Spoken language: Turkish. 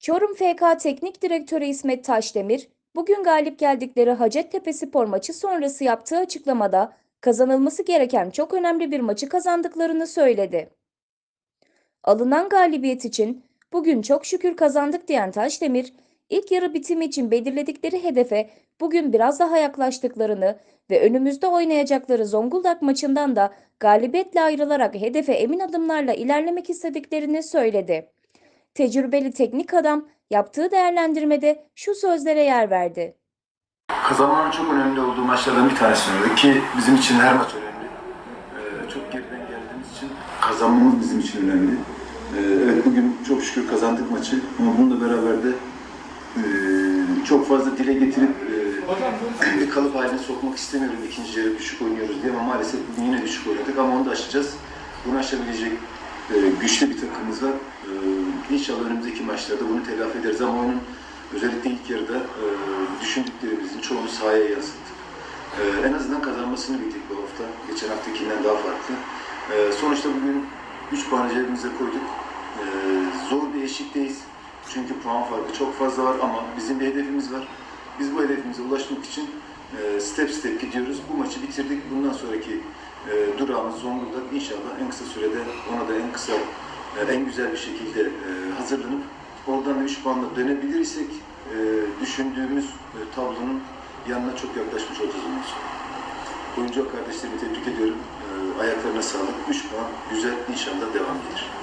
Çorum FK Teknik Direktörü İsmet Taşdemir, bugün galip geldikleri Hacettepe Spor maçı sonrası yaptığı açıklamada kazanılması gereken çok önemli bir maçı kazandıklarını söyledi. Alınan galibiyet için bugün çok şükür kazandık diyen Taşdemir, ilk yarı bitimi için belirledikleri hedefe bugün biraz daha yaklaştıklarını ve önümüzde oynayacakları Zonguldak maçından da galibiyetle ayrılarak hedefe emin adımlarla ilerlemek istediklerini söyledi. Tecrübeli teknik adam yaptığı değerlendirmede şu sözlere yer verdi. Kazanmanın çok önemli olduğu maçlardan bir tanesi oynadık ki bizim için her maç önemli. Ee, çok geriden geldiğimiz için kazanmamız bizim için önemli. Ee, evet bugün çok şükür kazandık maçı ama bununla beraber de e, çok fazla dile getirip e, kalıp haline sokmak istemiyorum ikinci yarı düşük oynuyoruz diye ama maalesef bugün yine düşük oynadık ama onu da aşacağız. Bunu aşabilecek e, güçlü bir takımımız var. İnşallah önümüzdeki maçlarda bunu telafi ederiz ama onun özellikle ilk yarıda e, düşündüklerimizin çoğunu sahaya yansıttık. E, en azından kazanmasını bildik bu hafta. Geçen haftakinden daha farklı. E, sonuçta bugün 3 puanı cebimize koyduk. E, zor bir eşikteyiz. Çünkü puan farkı çok fazla var ama bizim bir hedefimiz var. Biz bu hedefimize ulaşmak için e, step step gidiyoruz. Bu maçı bitirdik. Bundan sonraki e, durağımız Zonguldak. İnşallah en kısa sürede ona da en kısa, en güzel bir şekilde e, hazırlanıp oradan da 3 puanla dönebilirsek e, düşündüğümüz e, tablonun yanına çok yaklaşmış olacağız. Oyuncu kardeşlerimi tebrik ediyorum. Ayaklarına sağlık. 3 puan güzel inşallah devam gelir.